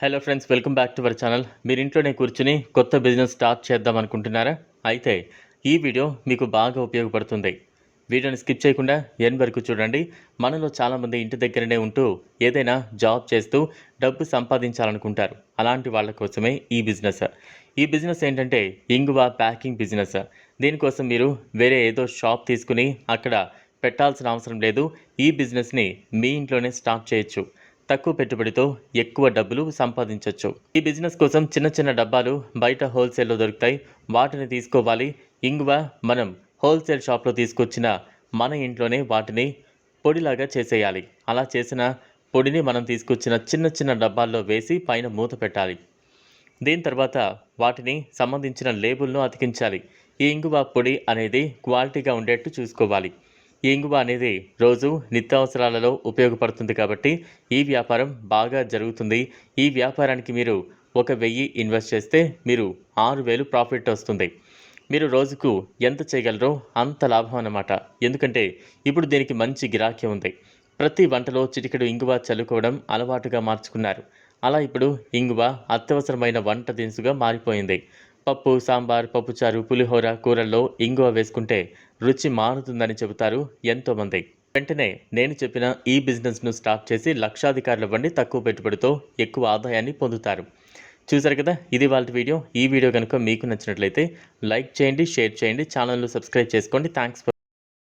Hello friends welcome back to our channel మీరు ఇంట్లోనే కూర్చుని కొత్త బిజినెస్ స్టార్ట్ చేద్దాం అనుకుంటున్నారా? అయితే ఈ వీడియో మీకు బాగా ఉపయోగపడుతుంది. వీడియోని స్కిప్ చేయకుండా ఎన్ వరకు చూడండి. మనలో చాలామంది ఇంటి దగ్గరనే ఉంటూ ఏదైనా జాబ్ చేస్తూ డబ్బు సంపాదించాలనుకుంటారు. అలాంటి వాళ్ళ కోసమే ఈ బిజినెస్ ఈ బిజినెస్ ఏంటంటే ఇంగువ ప్యాకింగ్ బిజినెస్ దీనికోసం మీరు వేరే ఏదో షాప్ తీసుకుని అక్కడ పెట్టాల్సిన అవసరం లేదు. ఈ బిజినెస్ని మీ ఇంట్లోనే స్టార్ట్ చేయొచ్చు. తక్కువ పెట్టుబడితో ఎక్కువ డబ్బులు సంపాదించవచ్చు ఈ బిజినెస్ కోసం చిన్న చిన్న డబ్బాలు బయట హోల్సేల్లో దొరుకుతాయి. వాటిని తీసుకోవాలి. ఇంగువ మనం హోల్సేల్ షాప్లో తీసుకొచ్చిన మన ఇంట్లోనే వాటిని పొడిలాగా చేసేయాలి. అలా చేసిన పొడిని మనం తీసుకొచ్చిన చిన్న చిన్న డబ్బాల్లో వేసి పైన మూత పెట్టాలి. దీని తర్వాత వాటిని సంబంధించిన లేబుల్ను అతికించాలి. ఈ ఇంగువ పొడి అనేది క్వాలిటీగా ఉండేట్టు చూసుకోవాలి. ఇంగువ అనేది రోజు నిత్యావసరాలలో ఉపయోగపడుతుంది కాబట్టి ఈ వ్యాపారం బాగా జరుగుతుంది. ఈ వ్యాపారానికి మీరు ఒక వెయ్యి ఇన్వెస్ట్ చేస్తే మీరు ఆరు వేలు ప్రాఫిట్ వస్తుంది. మీరు రోజుకు ఎంత చేయగలరో అంత లాభం అన్నమాట. ఎందుకంటే ఇప్పుడు దీనికి మంచి గిరాకీ ఉంది. ప్రతి వంటలో చిటికెడు ఇంగువ చల్లుకోవడం అలవాటుగా మార్చుకున్నారు. అలా ఇప్పుడు ఇంగువ అత్యవసరమైన వంట దినుసుగా మారిపోయింది. పప్పు సాంబార్ పప్పుచారు పులిహోర కూరల్లో ఇంగువ వేసుకుంటే రుచి మారుతుందని చెబుతారు ఎంతోమంది. వెంటనే నేను చెప్పిన ఈ బిజినెస్ను స్టార్ట్ చేసి లక్షాధికారులు వండి తక్కువ పెట్టుబడితో ఎక్కువ ఆదాయాన్ని పొందుతారు. చూసారు కదా ఇది వాళ్ళ వీడియో. ఈ వీడియో కనుక మీకు నచ్చినట్లయితే లైక్ చేయండి షేర్ చేయండి ఛానల్ను సబ్స్క్రైబ్ చేసుకోండి. Thanks for